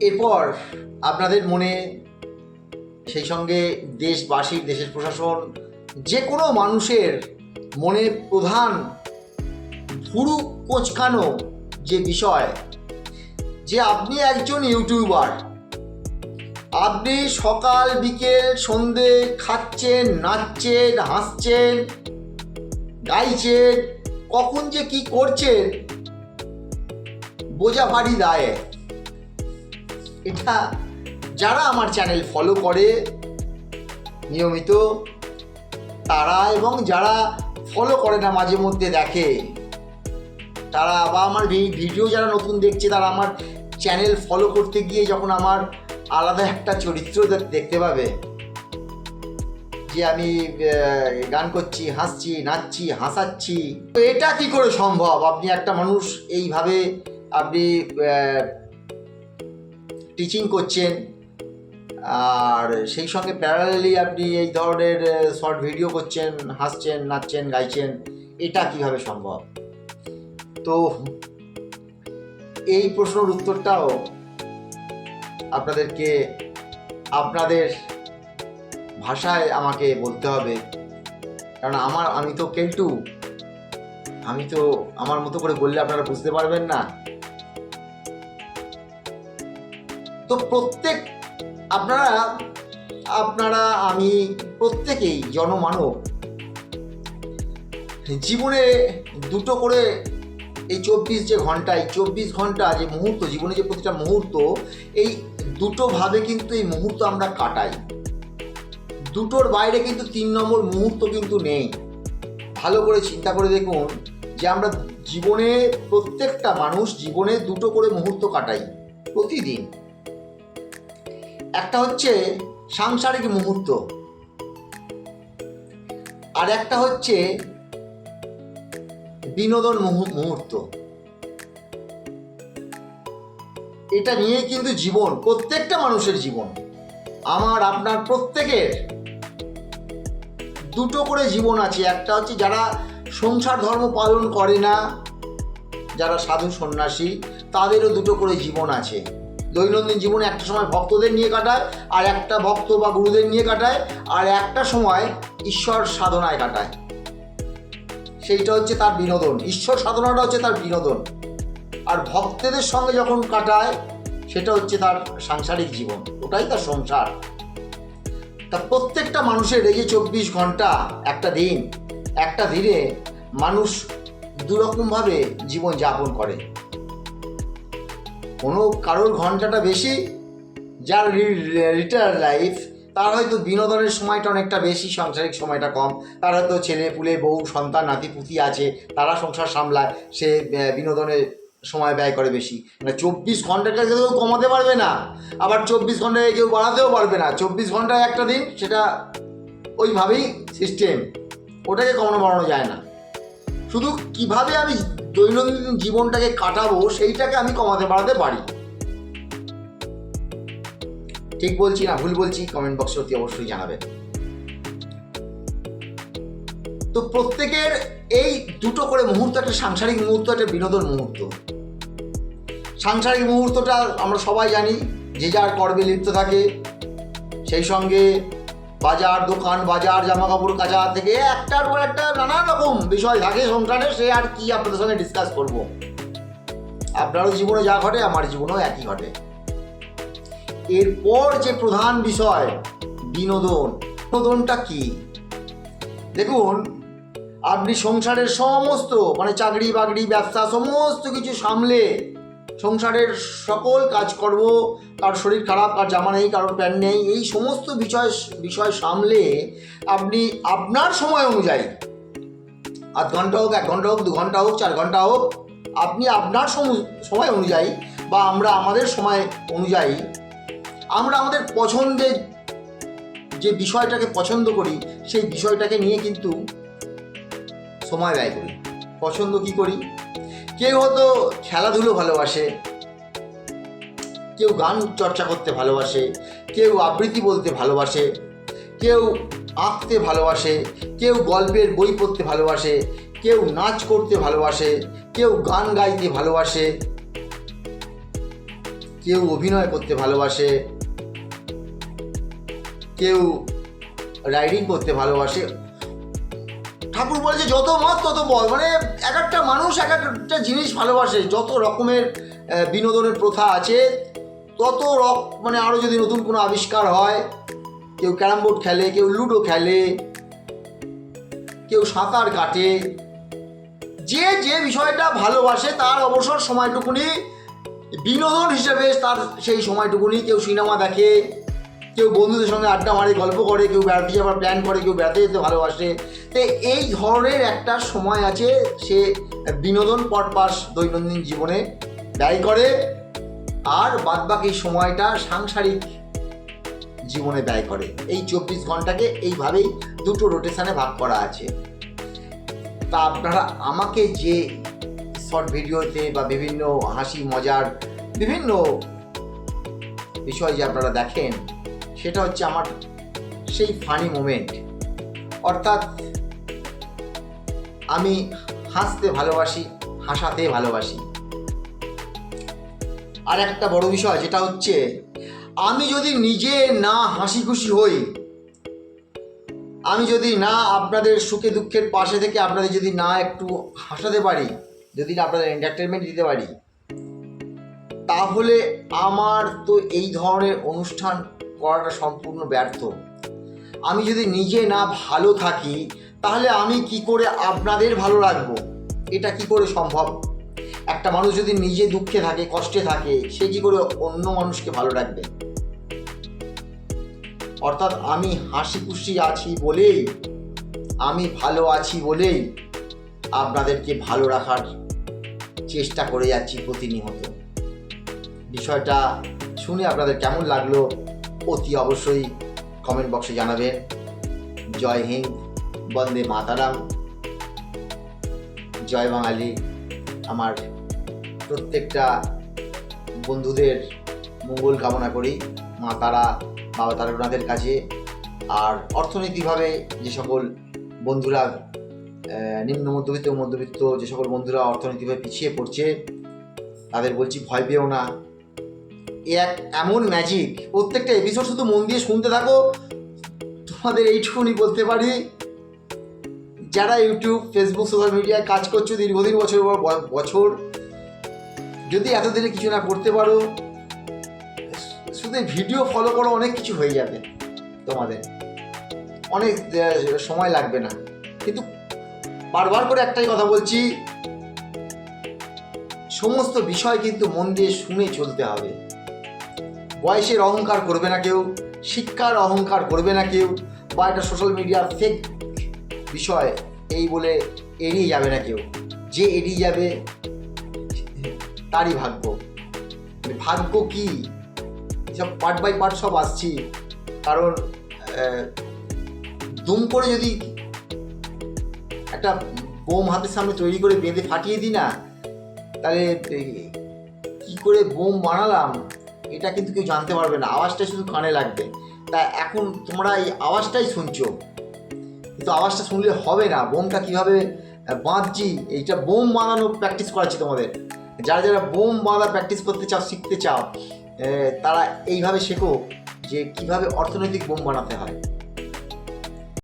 এরপর আপনাদের মনে সেই সঙ্গে দেশবাসী, দেশের প্রশাসন, যে কোনো মানুষের মনে প্রধান ভুরু কোচকানো যে বিষয়, যে আপনি একজন ইউটিউবার, আপনি সকাল, বিকেল, সন্ধে খাচ্ছেন, নাচছেন, হাসছেন, গাইছেন, কখন যে কি করছেন বোঝা ভারী দায়। এটা যারা আমার চ্যানেল ফলো করে, নিয়মিত, তারা এবং যারা ফলো করে না মাঝে মধ্যে দেখে, তারা বা আমার ভিডিও যারা নতুন দেখছে, তারা আমার চ্যানেল ফলো করতে গিয়ে যখন আমার আলাদা একটা চরিত্র দেখতে পাবে, যে আমি গান করছি, হাসছি, নাচছি, হাসাচ্ছি, তো এটা কি করে সম্ভব? আপনি একটা মানুষ, এইভাবে আপনি টিচিং করছেন। আর সেই সঙ্গে প্যারালালি আপনি এই ধরনের শর্ট ভিডিও করছেন, হাসছেন, নাচছেন, গাইছেন, এটা কীভাবে সম্ভব? তো এই প্রশ্নের উত্তরটাও আপনাদেরকে, আপনাদের ভাষায় আমাকে বলতে হবে। কারণ আমার, আমি তো কেলটু। আমি তো, আমার মতো করে বললে আপনারা বুঝতে পারবেন না। প্রত্যেক আপনারা আপনারা, আমি প্রত্যেকেই জনমানব। জীবনে দুটো করে এই চব্বিশ যে ঘণ্টা, এই চব্বিশ ঘণ্টা যে মুহূর্ত, জীবনে যে প্রতিটা মুহূর্ত, এই দুটো ভাবে কিন্তু এই মুহূর্ত আমরা কাটাই। দুটোর বাইরে কিন্তু তিন নম্বর মুহূর্ত কিন্তু নেই। ভালো করে চিন্তা করে দেখুন যে আমরা জীবনে প্রত্যেকটা মানুষ জীবনে দুটো করে মুহূর্ত কাটাই প্রতিদিন। একটা হচ্ছে সাংসারিক মুহূর্ত আর একটা হচ্ছে বিনোদন মুহূ- মুহূর্ত। এটা নিয়ে কিন্তু জীবন, প্রত্যেকটা মানুষের জীবন। আমার, আপনার, প্রত্যেকের দুটো করে জীবন আছে। একটা হচ্ছে যারা সংসার ধর্ম পালন করে না, যারা সাধু সন্ন্যাসী, তাদেরও দুটো করে জীবন আছে। দৈনন্দিন জীবনে একটা সময় ভক্তদের নিয়ে কাটায়, আর একটা ভক্ত বা গুরুদের নিয়ে কাটায়, আর একটা সময় ঈশ্বর সাধনায় কাটায়। সেইটা হচ্ছে তার বিনোদন। ঈশ্বর সাধনাটা হচ্ছে তার বিনোদন। আর ভক্তদের সঙ্গে যখন কাটায়, সেটা হচ্ছে তার সাংসারিক জীবন। ওটাই তার সংসার। তা প্রত্যেকটা মানুষের এই যে চব্বিশ ঘণ্টা, একটা দিন, একটা দিনে মানুষ দুরকমভাবে জীবন যাপন করে। কোনো কারোর ঘন্টাটা বেশি, যার রিটায়ার লাইফ, তার হয়তো বিনোদনের সময়টা অনেকটা বেশি, সাংসারিক সময়টা কম। তার হয়তো ছেলে পুলে বউ, সন্তান, নাতি, পুতি আছে, তারা সংসার সামলায়, সে বিনোদনের সময় ব্যয় করে বেশি। মানে চব্বিশ ঘন্টাটা কেউ কমাতে পারবে না, আবার চব্বিশ ঘন্টায় কেউ বাড়াতেও পারবে না। চব্বিশ ঘন্টায় একটা দিন, সেটা ওইভাবেই সিস্টেম ওটাকে কমানো বাড়ানো যায় না। শুধু কীভাবে আমি দৈনন্দিন জীবনটাকে কাটাবো, সেইটাকে আমি কমাতে বাড়াতে পারি। ঠিক বলছি না ভুল বলছি? কমেন্ট বক্সে অতি অবশ্যই জানাবেন। তো প্রত্যেকের এই দুটো করে মুহূর্ত, একটা সাংসারিক মুহূর্ত, একটা বিনোদন মুহূর্ত। সাংসারিক মুহূর্তটা আমরা সবাই জানি, যে যার কর্মে লিপ্ত থাকে, সেই সঙ্গে বাজার দোকান, বাজার জামা কাপড় কাচা থেকে একটার পর একটা নানান রকম বিষয় থাকে সংসারে সে আর কি আপনাদের সঙ্গে ডিসকাস করব। আপনারও জীবনে যা ঘটে, আমার জীবনেও একই ঘটে। এরপর যে প্রধান বিষয়, বিনোদন। বিনোদনটা কি? দেখুন, আপনি সংসারের সমস্ত মানে চাকরি বাকরি ব্যবসা, সমস্ত কিছু সামলে সংসারের সকল কাজকর্ম, কার শরীর খারাপ, কার জামা নেই, কারোর প্যান্ট নেই, এই সমস্ত বিষয় বিষয় সামলে আপনি আপনার সময় অনুযায়ী আধ ঘণ্টা হোক, এক ঘণ্টা হোক, দু ঘণ্টা হোক, চার ঘণ্টা হোক, আপনি আপনার সময় অনুযায়ী বা আমরা আমাদের সময় অনুযায়ী আমরা আমাদের পছন্দের যে বিষয়টাকে পছন্দ করি, সেই বিষয়টাকে নিয়ে কিন্তু সময় ব্যয় করি। পছন্দ কি করি? কেউ হয়তো খেলাধুলো ভালোবাসে, কেউ গান চর্চা করতে ভালোবাসে, কেউ আবৃত্তি বলতে ভালোবাসে, কেউ আঁকতে ভালোবাসে, কেউ গল্পের বই পড়তে ভালোবাসে, কেউ নাচ করতে ভালোবাসে, কেউ গান গাইতে ভালোবাসে, কেউ অভিনয় করতে ভালোবাসে, কেউ রাইডিং করতে ভালোবাসে ঠাকুর বলেছে যত মত, তত বল। মানে এক একটা মানুষ এক একটা জিনিস ভালোবাসে, যত রকমের বিনোদনের প্রথা আছে, তত রক মানে আরও যদি নতুন কোনো আবিষ্কার হয়, কেউ ক্যারাম বোর্ড খেলে, কেউ লুডো খেলে, কেউ সাঁতার কাটে, যে যে বিষয়টা ভালোবাসে তার অবসর সময়টুকুনি, বিনোদন হিসেবে তার সেই সময়টুকুনি, কেউ সিনেমা দেখে কেউ বন্ধুদের সঙ্গে আড্ডা মারে, গল্প করে, কেউ বেড়াতে যাওয়ার প্ল্যান করে, কেউ বেড়াতে যেতে ভালোবাসে। তো এই ধরনের একটা সময় আছে, সে বিনোদন পরপাস দৈনন্দিন জীবনে ব্যয় করে আর বাদবাকি সময়টা সাংসারিক জীবনে ব্যয় করে। এই চব্বিশ ঘন্টাকে এইভাবেই দুটো রোটেশানে ভাগ করা আছে। তা আপনারা আমাকে যে শর্ট ভিডিওতে বা বিভিন্ন হাসি মজার বিভিন্ন বিষয় যে আপনারা দেখেন সেটা হচ্ছে আমার সেই ফানি মোমেন্ট অর্থাৎ আমি হাসতে ভালোবাসি, হাসাতে ভালোবাসি। আর একটা বড় বিষয়, যেটা হচ্ছে আমি যদি নিজে না হাসি খুশি হই, আমি যদি না আপনাদের সুখে দুঃখের পাশে থেকে আপনাদের যদি না একটু হাসাতে পারি, যদি না আপনাদের এন্টারটেনমেন্ট দিতে পারি, তাহলে আমার তো এই ধরনের অনুষ্ঠান করাটা সম্পূর্ণ ব্যর্থ। আমি যদি নিজে না ভালো থাকি, তাহলে আমি কি করে আপনাদের ভালো রাখব? এটা কি করে সম্ভব? একটা মানুষ যদি নিজে দুঃখে থাকে, কষ্টে থাকে, সে কি করে অন্য মানুষকে ভালো রাখবে? অর্থাৎ আমি হাসি খুশি আছি বলেই, আমি ভালো আছি বলেই আপনাদেরকে ভালো রাখার চেষ্টা করে যাচ্ছি প্রতিনিয়ত। বিষয়টা শুনে আপনাদের কেমন লাগল? অতি অবশ্যই কমেন্ট বক্সে জানাবেন। জয় হিন্দ, বন্দে মাতারাম। জয় বাঙালি। আমার প্রত্যেকটা বন্ধুদের মঙ্গল কামনা করি, মা তারা, বাবা তারকনাথের কাছে। আর অর্থনৈতিকভাবে যে সকল বন্ধুরা নিম্ন মধ্যবিত্ত মধ্যবিত্ত যে সকল বন্ধুরা অর্থনৈতিকভাবে পিছিয়ে পড়ছে, তাদের বলছি ভয় পেও না। এক এমন ম্যাজিক প্রত্যেকটা এপিসোড শুধু মন দিয়ে শুনতে থাকো। তোমাদের এইটুকুনি বলতে পারি। যারা ইউটিউব ফেসবুক সোশ্যাল মিডিয়ায় কাজ করছ দীর্ঘদিন, বছর বছর, যদি এতদিনে কিছু না করতে পারো, শুধু ভিডিও ফলো করো, অনেক কিছু হয়ে যাবে তোমাদের। অনেক সময় লাগবে না। কিন্তু বারবার করে একটাই কথা বলছি, সমস্ত বিষয় কিন্তু মন দিয়ে শুনে চলতে হবে। বয়সের অহংকার করবে না কেউ, শিক্ষার অহংকার করবে না কেউ, বা একটা সোশ্যাল মিডিয়ার ফেক বিষয়, এই বলে এড়িয়ে যাবে না কেউ। যে এড়িয়ে যাবে, তারই ভাগ্য। ভাগ্য কি? সব পার্ট বাই পার্ট সব আসছি। কারণ দুম করে যদি একটা বোম হাতের সামনে তৈরি করে বেঁধে ফাটিয়ে দিই না, তাহলে কি করে বোম বানালাম? এটা কিন্তু কেউ জানতে পারবে না। আওয়াজটাই শুধু কানে লাগবে। তা এখন তোমরা এই আওয়াজটাই শুনছো। কিন্তু আওয়াজটা শুনলে হবে না। বোমটা কীভাবে বাঁধছি, এইটা বোম বাঁধানোর প্র্যাকটিস করাচ্ছি তোমাদের। যারা যারা বোম বাঁধা প্র্যাকটিস করতে চাও, শিখতে চাও তারা এইভাবে শেখো যে কীভাবে অর্থনৈতিক বোম বানাতে হয়।